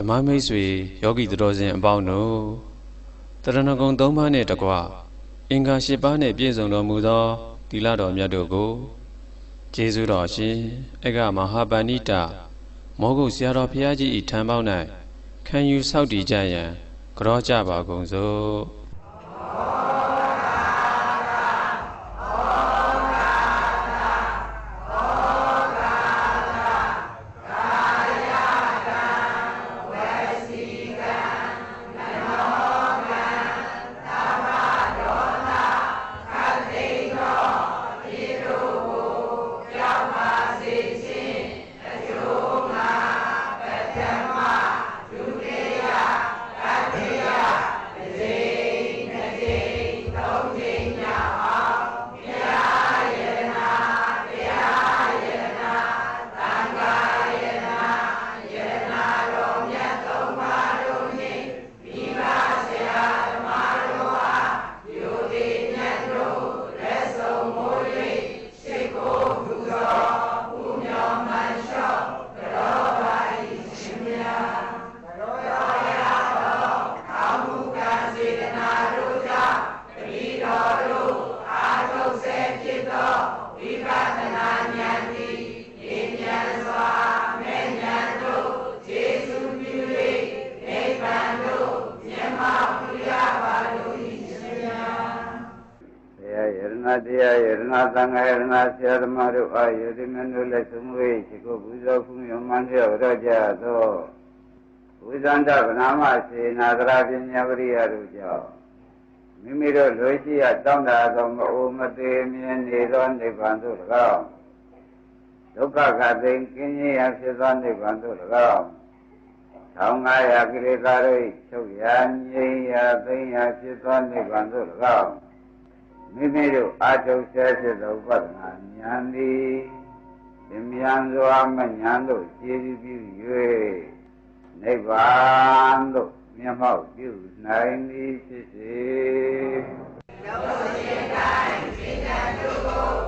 ဓမ္မမိတ်ဆွေယောဂီသူတော်စင်အပေါင်းတို့တရဏဂုံ၃ပါးနဲ့တကွအင်္ဂါ၈ပါးနဲ့ပြည့်စုံတော်မူသောသီလတော်မြတ်တို့ကိုကျေးဇူးတော်ရှင်အကမဟာပဏိတမောဂုတ်ဆရာတော်ဘုရားကြီးဤထံပေါင်း၌ခံယူဆောက်တည်ကြရန်ကြောကြပါကုန်စို့ တရားယရဏသံဃာယရဏဆရာသမားတို့အားယတိမင်းတို့လက်ဆုံးဝေးရှိကိုပူဇော်ဖူးမြော်မှန်လျော့ရကြသောဝိဇန္တဗနာမရှိနာသရာပညာပရိယတို့ကြောင့်မိမိတို့လွေရှိရတောင်းတသောမအိုမသေးမြင်နေသောနိဗ္ဗာန်သို့၎င်းဒုက္ခခသိင်ကင်းခြင်းရဖြစ်သောနိဗ္ဗာန်သို့၎င်း1500ကိလေသာတို့ချုပ်ရာငြိမ်းရာသိမ်းရာဖြစ်သောနိဗ္ဗာန်သို့၎င်း မိမိတို့အာထုဆဲဖြစ်သောဥပဒနာဉာဏ်သည်သင်မြန်စွာမဉာဏ်တို့ကျေးဇူးပြု၍နိဗ္ဗာန်သို့မျက်မှောက်ပြုနိုင်သည်ဖြစ်စေယ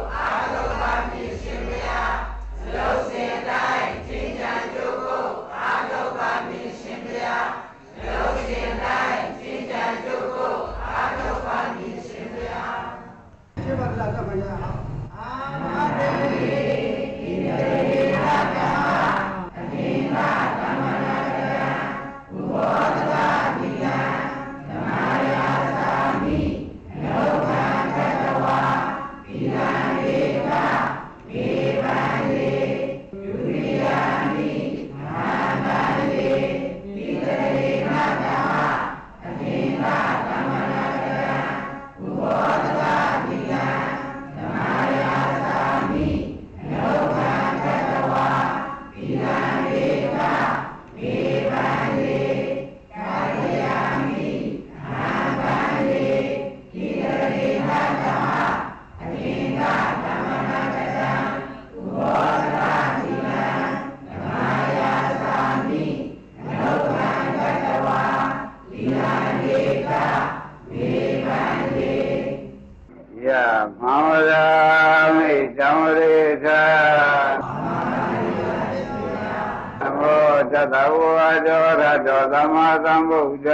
ဝါဒောရတောသမ္မာသမ္ဗုဒ္ဓ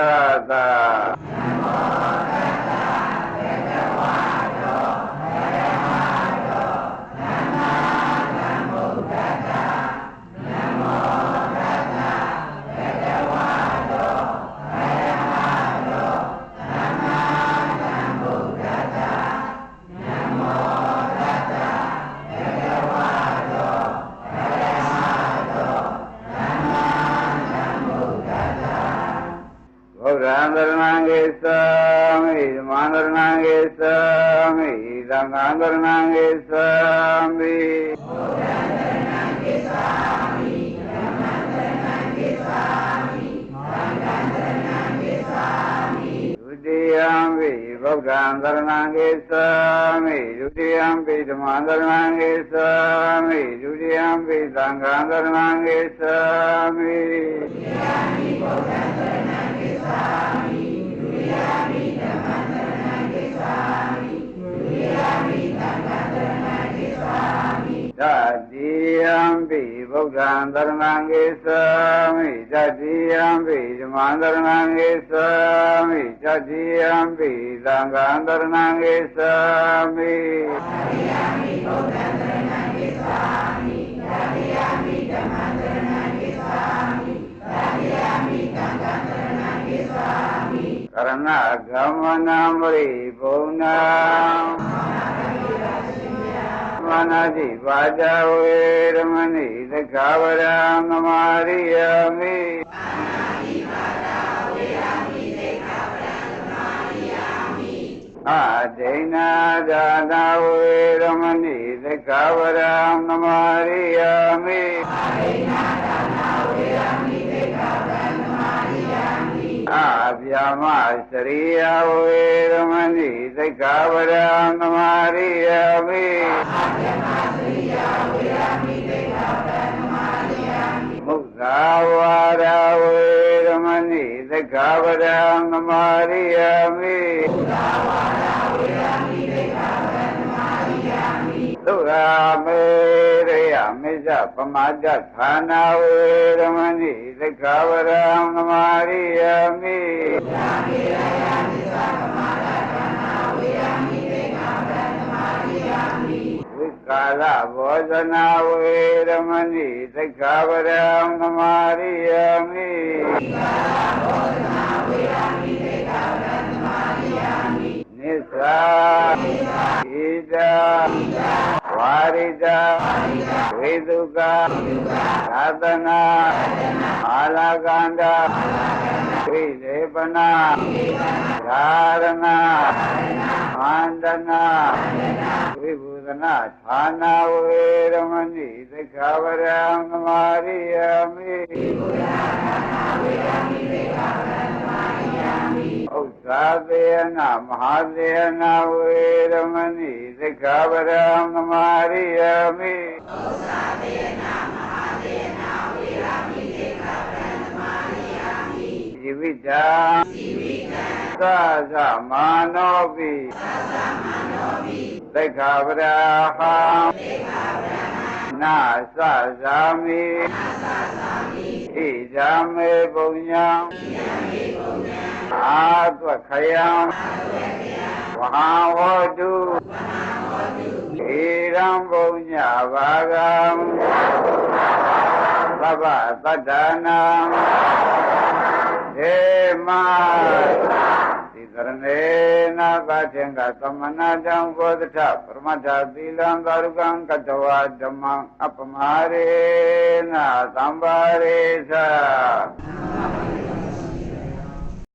သာ ဗုဒ္ဓံသရဏံဂေသာမိဓမ္မံသရဏံဂေသာမိသံဃံသရ ဏံဂေသာမိဒုတိယံဝိဗုဒ္ဓံသရဏံဂေသာ မိဒုတိယံဝိဓမ္မံသရဏံဂေသာမိဒုတိယံဝိသံဃံသရဏံဂေသာမိတတိယံပိဗုဒ္ဒ္ဓံသရဏံဂိသာမိတတိယံပိဓမ္မံသရဏံဂိသာမိ တတိယံပိသံဃံသရဏံဂိသာမိကရဏဂမနံပရိဘုံနာမနာတိပါဇဝေရမဏိသက္ခဝရံသမာရိယမိအာဒိဏဒါနာဝေရမဏိသက္ခဝရံသမာရိယမိအာဗျာမစရိယဝေရမဏိသက္ခဝရံ သမာရိယမိမုသာဝါရဝေရမဏိသက္ခဝရံသမာရိယမိသုရာမေရိယမေဇပမာဒဌာနာဝေရမဏိသက္ခဝရံသမာရိယမိဝိကာလဘောဇနာဝေရမဏိသက္ခဝရံသမာရိယမိနိ န္တာဝိသေပနာဓာရဏမန္တနာဝိဘူဒနာဌာနာဝေရမဏိသက္ခဝရံသမာရိယမိဥစ္စာသေနမဟာသေနဝေရမဏိသက္ခဝရံသမာရိယမိဇိ ဝိတံသသမာနောပိသက္ခဝရဟံနာသဇာမိဣဇာမေပုံညာအာသဝခယံဝဟံဝတုဣရံပုံညာဘာဂံသဗ္ဗတတ္တနာေ မသီကရဏေနာကတေင်္ဂသမနာတံဘောဓထပရမတ္ထသီလံသာရုကံကတဝဓမ္မံအပမရေနသံပါရေသ